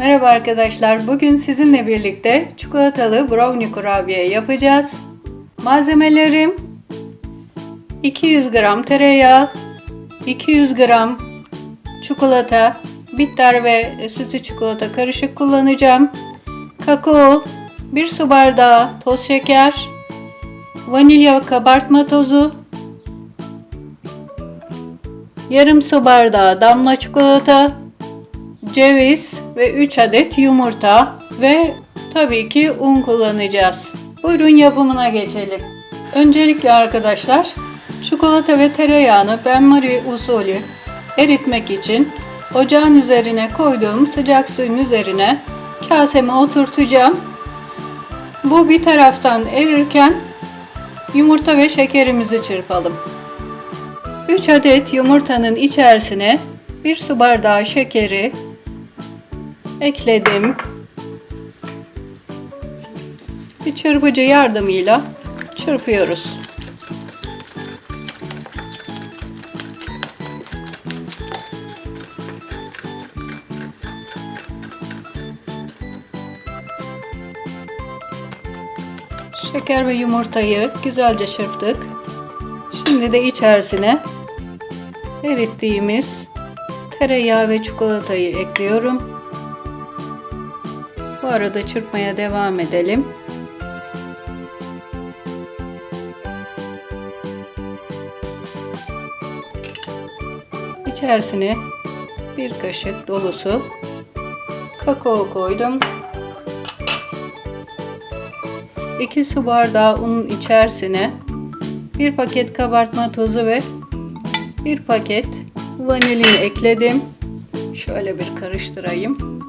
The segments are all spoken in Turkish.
Merhaba arkadaşlar. Bugün sizinle birlikte çikolatalı brownie kurabiye yapacağız. Malzemelerim 200 gram tereyağı, 200 gram çikolata, bitter ve sütlü çikolata karışık kullanacağım. Kakao, 1 su bardağı toz şeker, vanilya kabartma tozu, yarım su bardağı damla çikolata, ceviz ve 3 adet yumurta ve tabii ki un kullanacağız. Buyurun yapımına geçelim. Öncelikle arkadaşlar çikolata ve tereyağını benmari usulü eritmek için ocağın üzerine koyduğum sıcak suyun üzerine kaseme oturtacağım. Bu bir taraftan erirken yumurta ve şekerimizi çırpalım. 3 adet yumurtanın içerisine 1 su bardağı şekeri ekledim. Bir çırpıcı yardımıyla çırpıyoruz. Şeker ve yumurtayı güzelce çırptık. Şimdi de içerisine erittiğimiz tereyağı ve çikolatayı ekliyorum. Arada çırpmaya devam edelim. İçerisine bir kaşık dolusu kakao koydum. 2 su bardağı unun içerisine bir paket kabartma tozu ve bir paket vanilini ekledim. Şöyle bir karıştırayım.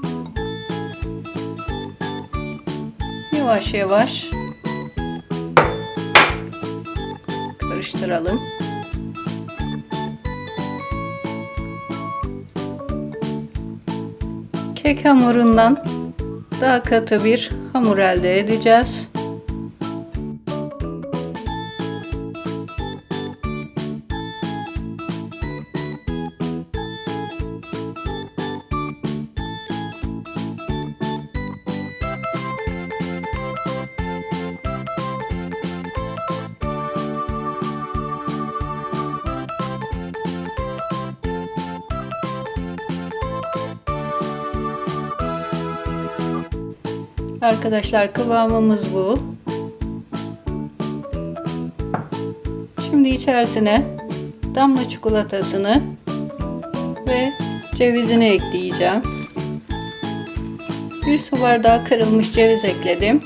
Yavaş yavaş karıştıralım. Kek hamurundan daha katı bir hamur elde edeceğiz. Arkadaşlar kıvamımız bu. Şimdi içerisine damla çikolatasını ve cevizini ekleyeceğim. Bir su bardağı kırılmış ceviz ekledim.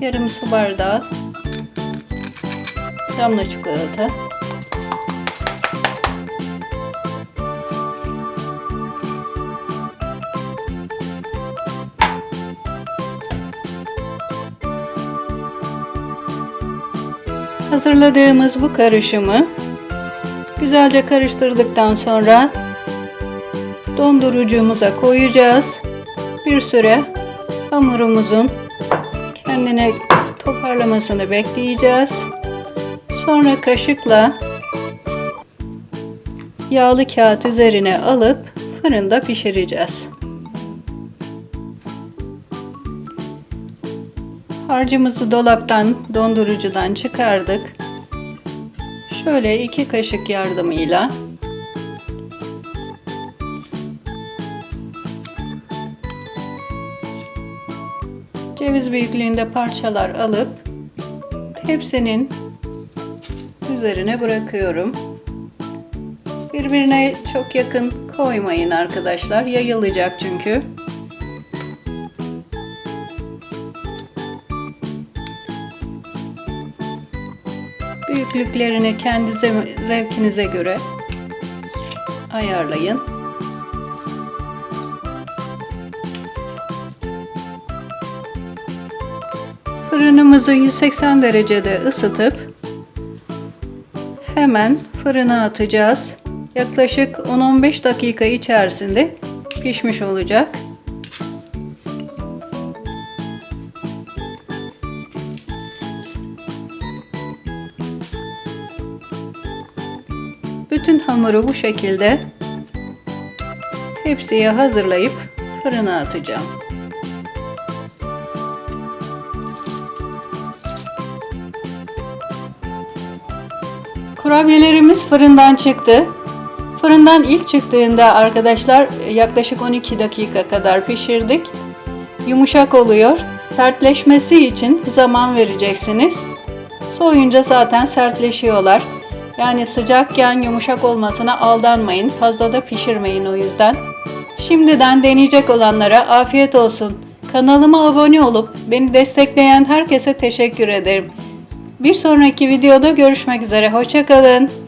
Yarım su bardağı damla çikolata. Hazırladığımız bu karışımı güzelce karıştırdıktan sonra dondurucumuza koyacağız. Bir süre hamurumuzun kendine toparlamasını bekleyeceğiz. Sonra kaşıkla yağlı kağıt üzerine alıp fırında pişireceğiz. Harcımızı dolaptan, dondurucudan çıkardık. Şöyle iki kaşık yardımıyla ceviz büyüklüğünde parçalar alıp tepsinin üzerine bırakıyorum. Birbirine çok yakın koymayın arkadaşlar. Yayılacak çünkü. Büyüklüklerini kendi zevkinize göre ayarlayın. Fırınımızı 180 derecede ısıtıp hemen fırına atacağız. Yaklaşık 10-15 dakika içerisinde pişmiş olacak. Bütün hamuru bu şekilde tepsiye hazırlayıp fırına atacağım. Kurabiyelerimiz fırından çıktı. Fırından ilk çıktığında arkadaşlar yaklaşık 12 dakika kadar pişirdik. Yumuşak oluyor. Sertleşmesi için zaman vereceksiniz. Soğuyunca zaten sertleşiyorlar. Yani sıcakken yumuşak olmasına aldanmayın. Fazla da pişirmeyin o yüzden. Şimdiden deneyecek olanlara afiyet olsun. Kanalıma abone olup beni destekleyen herkese teşekkür ederim. Bir sonraki videoda görüşmek üzere. Hoşçakalın.